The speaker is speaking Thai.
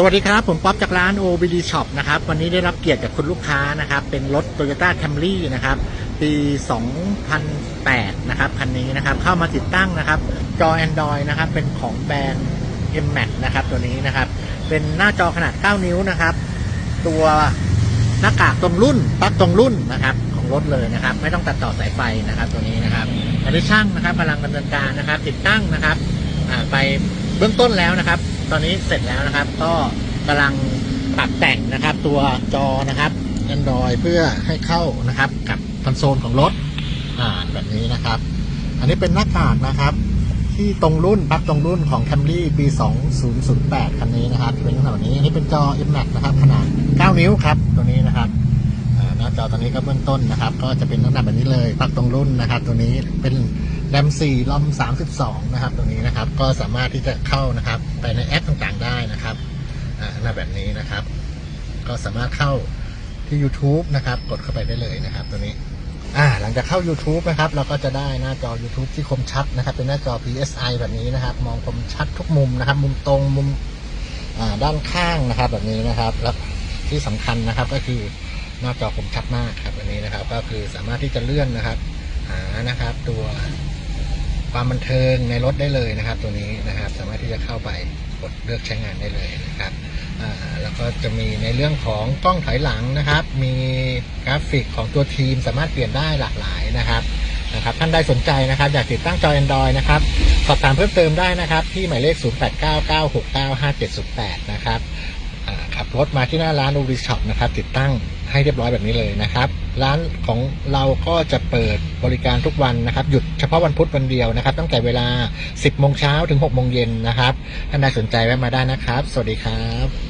สวัสดีครับ ผมป๊อปจากร้าน OBD Shop นะครับ วันนี้ได้รับเกียรติจากคุณลูกค้านะครับ เป็นรถ Toyota Camry นะครับ ปี 2008 นะครับ คันนี้นะครับ เข้ามาติดตั้งนะครับ จอ Android นะครับ เป็นของแบรนด์ m m a x นะครับ ตัวนี้นะครับ เป็นหน้าจอขนาด 9 นิ้วนะครับ ตัวหน้ากากตรงรุ่นปลั๊กตรงรุ่นนะครับ ของรถเลยนะครับ ไม่ต้องตัดต่อสายไฟนะครับ ตัวนี้นะครับตอนนี้ช่างนะครับกำลังดำเนินการนะครับ ติดตั้งนะครับไปเบื้องต้นแล้วนะครับ ตอนนี้เสร็จแล้วนะครับ ก็กำลังปรับแต่งนะครับ ตัวจอนะครับ Android เพื่อให้เข้านะครับ กับคอนโซลของรถอ่าแบบนี้นะครับ อันนี้เป็นหน้ากากนะครับ ที่ตรงรุ่นปักตรงรุ่นของ Camry ปี 2008 คันนี้นะครับ เป็นลักษณะแบบนี้อันนี้เป็นจอ M-Max นะครับ ขนาด 9 นิ้วครับ ตัวนี้นะครับหน้าจอตอนนี้ก็เบื้องต้นนะครับ ก็จะเป็นลักษณะแบบนี้เลยปักตรงรุ่นนะครับ ตัวนี้เป็น แรม4ลอม32 นะครับ ตรงนี้นะครับ ก็สามารถที่จะเข้านะครับ ไปในแอปต่างๆได้นะครับอ่าหน้าแบบนี้นะครับ ก็สามารถเข้าที่ YouTube นะครับ กดเข้าไปได้เลยนะครับ ตัวนี้อ่าหลังจากเข้า YouTube นะครับ เราก็จะได้หน้าจอ YouTube ที่คมชัดนะครับ เป็นหน้าจอ PSI แบบนี้นะครับ มองคมชัดทุกมุมนะครับ มุมตรงมุมอ่าด้านข้างนะครับ แบบนี้นะครับ แล้วที่สำคัญนะครับก็คือหน้าจอคมชัดมากครับอันนี้นะครับ ก็คือสามารถที่จะเลื่อนนะครับ หานะครับตัว ความบันเทิงในรถได้เลยนะครับ ตัวนี้นะครับสามารถที่จะเข้าไปกดเลือกใช้งานได้เลยนะครับแล้วก็จะมีในเรื่องของกล้องถอยหลังนะครับ มีกราฟิกของตัวทีมสามารถเปลี่ยนได้หลากหลายนะครับนะครับ ท่านใดสนใจนะครับ อยากติดตั้งจอ Android นะครับ สอบถามเพิ่มเติมได้นะครับ ที่หมายเลข 0899695708 นะครับขับรถมาที่หน้าร้านอูริช็อปนะครับ ติดตั้ง ให้เรียบร้อยแบบนี้เลยนะครับ ร้านของเราก็จะเปิดบริการทุกวันนะครับ หยุดเฉพาะวันพุธวันเดียวนะครับ ตั้งแต่เวลา 10โมงเช้าถึง6โมงเย็นนะครับท่านใดสนใจแวะมาได้นะครับ สวัสดีครับ